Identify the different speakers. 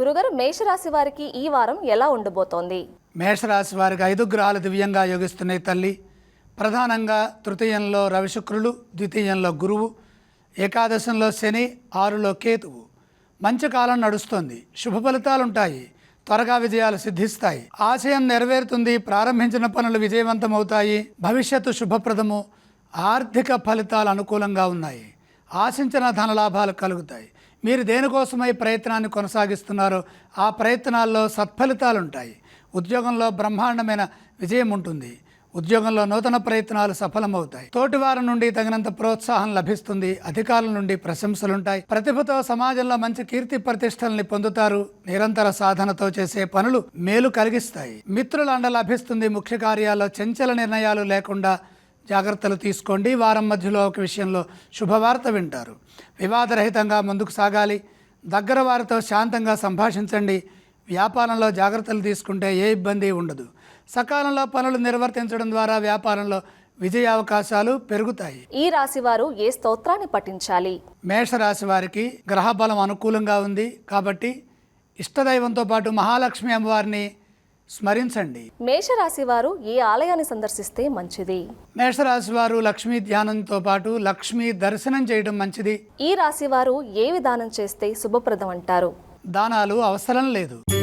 Speaker 1: గురుగారు మేషరాశి వారికి ఈ వారం ఎలా ఉండబోతోంది?
Speaker 2: మేషరాశి వారికి ఐదు గ్రహాలు దివ్యంగా యోగిస్తున్నాయి తల్లి. ప్రధానంగా తృతీయంలో రవిశుక్రులు ద్వితీయంలో గురువు ఏకాదశంలో శని ఆరులో కేతువు. మంచి కాలం నడుస్తుంది. శుభ ఫలితాలు ఉంటాయి. త్వరగా విజయాలు సిద్ధిస్తాయి. ఆశయం నెరవేరుతుంది. ప్రారంభించిన పనులు విజయవంతమవుతాయి. భవిష్యత్తు శుభప్రదము. ఆర్థిక ఫలితాలు అనుకూలంగా ఉన్నాయి. ఆశించిన ధన లాభాలు కలుగుతాయి. మీరు దేనికోసమై ప్రయత్నాన్ని కొనసాగిస్తున్నారో ఆ ప్రయత్నాల్లో సత్ఫలితాలు ఉంటాయి ఉద్యోగంలో బ్రహ్మాండమైన విజయం ఉంటుంది. ఉద్యోగంలో నూతన ప్రయత్నాలు సఫలమవుతాయి. తోటివారి నుండి తగినంత ప్రోత్సాహం లభిస్తుంది. అధికారుల నుండి ప్రశంసలుంటాయి. ప్రతిభతో సమాజంలో మంచి కీర్తి ప్రతిష్టల్ని పొందుతారు. నిరంతర సాధనతో చేసే పనులు మేలు కలిగిస్తాయి. మిత్రుల అండ లభిస్తుంది ముఖ్య కార్యాల్లో చంచల నిర్ణయాలు లేకుండా జాగ్రత్తలు తీసుకోండి. వారం మధ్యలో ఒక విషయంలో శుభవార్త వింటారు. వివాదరహితంగా ముందుకు సాగాలి. దగ్గర వారితో శాంతంగా సంభాషించండి. వ్యాపారంలో జాగ్రత్తలు తీసుకుంటే ఏ ఇబ్బంది ఉండదు. సకాలంలో పనులు నిర్వర్తించడం ద్వారా వ్యాపారంలో విజయ అవకాశాలు పెరుగుతాయి.
Speaker 1: ఈ రాశి వారు ఏ స్తోత్రాన్ని పఠించాలి?
Speaker 2: మేషరాశి వారికి గ్రహబలం అనుకూలంగా ఉంది కాబట్టి ఇష్టదైవంతో పాటు మహాలక్ష్మి అమ్మవారిని స్మరించండి.
Speaker 1: మేషరాశి వారు ఏ ఆలయాన్ని సందర్శిస్తే మంచిది?
Speaker 2: మేషరాశి వారు లక్ష్మీ ధ్యానంతో పాటు లక్ష్మీ దర్శనం చేయడం మంచిది.
Speaker 1: ఈ రాశి వారు ఏ విధానం చేస్తే శుభప్రదం అంటారు?
Speaker 2: దానాలు అవసరం లేదు.